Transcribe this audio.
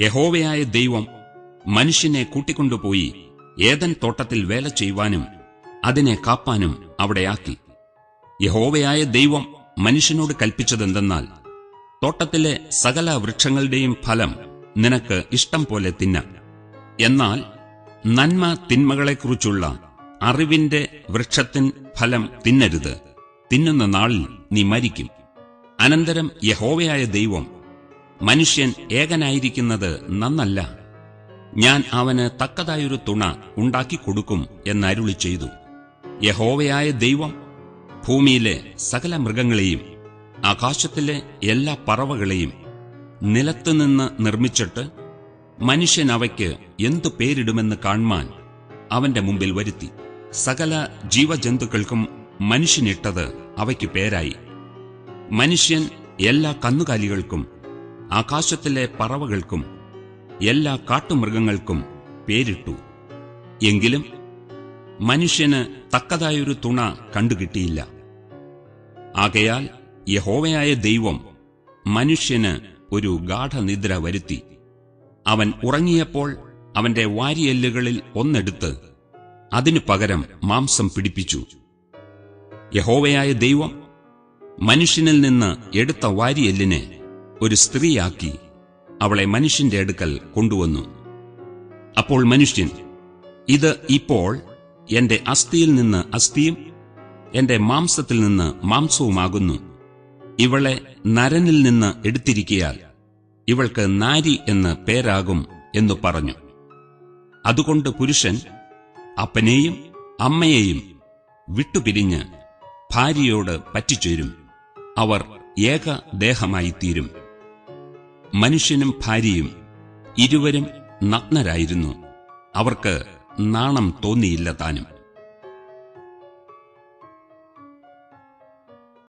യഹോവയായ ദൈവം മനുഷ്യനെ കൂട്ടിക്കൊണ്ടുപോയി ഏതൻ തോട്ടത്തിൽ വേല ചെയ്യുവാനും അതിനെ കാപ്പാനും അവിടെയാക്കി യഹോവയായ ദൈവം മനുഷ്യനോട് കൽപ്പിച്ചതെന്തെന്നാൽ തോട്ടത്തിലെ സകല വൃക്ഷങ്ങളുടെയും ഫലം നിനക്ക് ഇഷ്ടം പോലെ തിന്നാം. എന്നാൽ നന്മ തിന്മകളെക്കുറിച്ചുള്ള അറിവിന്റെ വൃക്ഷത്തിൻ ഫലം തിന്നരുത്. തിന്നുന്ന നാളിൽ നീ മരിക്കും. അനന്തരം യഹോവയായ ദൈവം മനുഷ്യൻ ഏകനായിരിക്കുന്നത് നന്നല്ല. ഞാൻ അവന് തക്കതായൊരു തുണ ഉണ്ടാക്കിക്കൊടുക്കും എന്നരുളി ചെയ്തു. യഹോവയായ ദൈവം ഭൂമിയിലെ സകല മൃഗങ്ങളെയും ആകാശത്തിലെ എല്ലാ പറവകളെയും നിലത്തുനിന്ന് നിർമ്മിച്ചിട്ട് മനുഷ്യൻ അവയ്ക്ക് എന്തു പേരിടുമെന്ന് കാണുമാൻ അവന്റെ മുമ്പിൽ വരുത്തി. സകല ജീവജന്തുക്കൾക്കും മനുഷ്യനിട്ടത് അവയ്ക്ക് പേരായി. മനുഷ്യൻ എല്ലാ കന്നുകാലികൾക്കും ആകാശത്തിലെ പറവകൾക്കും എല്ലാ കാട്ടുമൃഗങ്ങൾക്കും പേരിട്ടു. എങ്കിലും മനുഷ്യന് തക്കതായൊരു തുണ കണ്ടുകിട്ടിയില്ല. ആകയാൽ യഹോവയായ ദൈവം മനുഷ്യന് ഒരു ഗാഠനിദ്ര വരുത്തി. അവൻ ഉറങ്ങിയപ്പോൾ അവന്റെ വാരിയെല്ലുകളിൽ ഒന്നെടുത്ത് അതിനു പകരം മാംസം പിടിപ്പിച്ചു. യഹോവയായ ദൈവം മനുഷ്യനിൽ നിന്ന് എടുത്ത വാരിയെല്ലിനെ ഒരു സ്ത്രീയാക്കി അവളെ മനുഷ്യന്റെ അടുക്കൽ കൊണ്ടുവന്നു. അപ്പോൾ മനുഷ്യൻ ഇത് ഇപ്പോൾ എന്റെ അസ്ഥിയിൽ നിന്ന് അസ്ഥിയും എന്റെ മാംസത്തിൽ നിന്ന് മാംസവുമാകുന്നു. ഇവളെ നരനിൽ നിന്ന് എടുത്തിരിക്കയാൽ ഇവൾക്ക് നാരി എന്ന് പേരാകും എന്നു പറഞ്ഞു. അതുകൊണ്ട് പുരുഷൻ അപ്പനെയും അമ്മയെയും വിട്ടുപിരിഞ്ഞ് ഭാര്യയോട് പറ്റിച്ചേരും. അവർ ഏക ദേഹമായിത്തീരും. മനുഷ്യനും ഭാര്യയും ഇരുവരും നഗ്നരായിരുന്നു. അവർക്ക് നാണം തോന്നിയില്ല താനും.